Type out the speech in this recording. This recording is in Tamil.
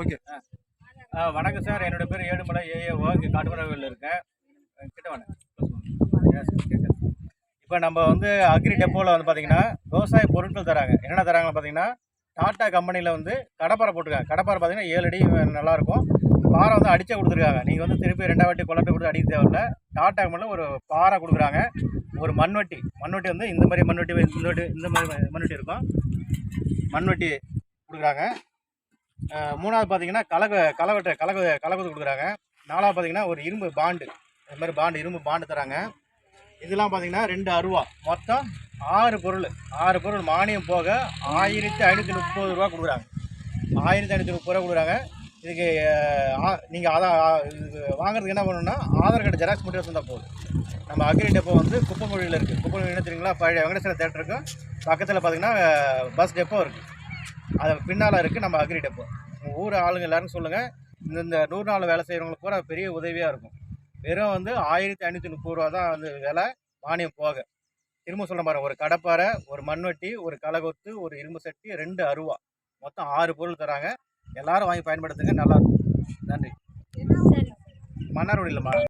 ஓகே. ஆ, வணக்கம் சார். என்னோட பேர் ஏழுமலை ஏஏஓ இங்கே காட்டுமரவில் இருக்கேன். கிட்ட வாங்க. இப்போ நம்ம வந்து அக்ரி டெப்போவில் வந்து பார்த்தீங்கன்னா விவசாய பொருட்கள் தராங்க. என்னென்ன தராங்கன்னு பார்த்தீங்கன்னா டாட்டா கம்பெனியில் வந்து கடப்பாரை போட்டிருக்காங்க. கடப்பாரை பார்த்தீங்கன்னா ஏழு அடி நல்லாயிருக்கும் பாறை வந்து அடிச்சே கொடுத்துருக்காங்க. நீங்கள் வந்து திருப்பி ரெண்டாவட்டி வாட்டி கொடுத்து அடிக்க தேவையில்ல. டாட்டா கம்பெனியில் ஒரு பாறை கொடுக்குறாங்க. ஒரு மண்வெட்டி. மண்வெட்டி வந்து இந்த மாதிரி மண்வெட்டி இந்த இந்த மாதிரி மண்வெட்டி இருக்கும். மண்வெட்டி கொடுக்குறாங்க. மூணாவது பார்த்தீங்கன்னா கலக கலவெட்ட கலக கலகுது கொடுக்குறாங்க. நாலாவது பார்த்தீங்கன்னா ஒரு இரும்பு பாண்டு. இந்த மாதிரி பாண்டு இரும்பு பாண்டு தராங்க. இதெல்லாம் பார்த்தீங்கன்னா ரெண்டு அருவா. மொத்தம் ஆறு பொருள். ஆறு பொருள் மானியம் போக ஆயிரத்தி ஐநூற்றி முப்பது ரூபா கொடுக்குறாங்க. ஆயிரத்தி ஐநூற்றி முப்பது ரூபா கொடுக்குறாங்க. இதுக்கு நீங்கள் அதான் வாங்குறதுக்கு என்ன பண்ணணும்னா ஆதார் கார்டு ஜெராக்ஸ் மட்டும் வந்தால் போதும். நம்ம அக்ரி டெப்போ வந்து குப்பமொழியில் இருக்குது குப்பமொழி என்ன தெரியுங்களா? பழைய வெங்கடேஸ்வரர் தேட்டருக்கு பக்கத்தில் பார்த்தீங்கன்னா பஸ் டெப்போ இருக்குது அது பின்னால் இருக்குது நம்ம அக்ரி டெப்போ. உங்கள் ஊர் ஆளுங்க எல்லாரும் சொல்லுங்கள் இந்த இந்த நூறு நாள் வேலை செய்கிறவங்களுக்கு கூட பெரிய உதவியாக இருக்கும். வெறும் வந்து ஆயிரத்தி ஐநூற்றி முப்பது ரூபா தான் வந்து விலை மானியம் போக. திரும்ப சொல்ல பாருங்க ஒரு கடப்பாரை ஒரு மண்வெட்டி ஒரு கலகொத்து ஒரு இரும்பு சட்டி ரெண்டு அருவா. மொத்தம் ஆறு பொருள் தராங்க. எல்லாரும் வாங்கி பயன்படுத்துங்க நல்லா இருக்கும். நன்றி. சரி. மன்னார்வடி இல்லைம்மா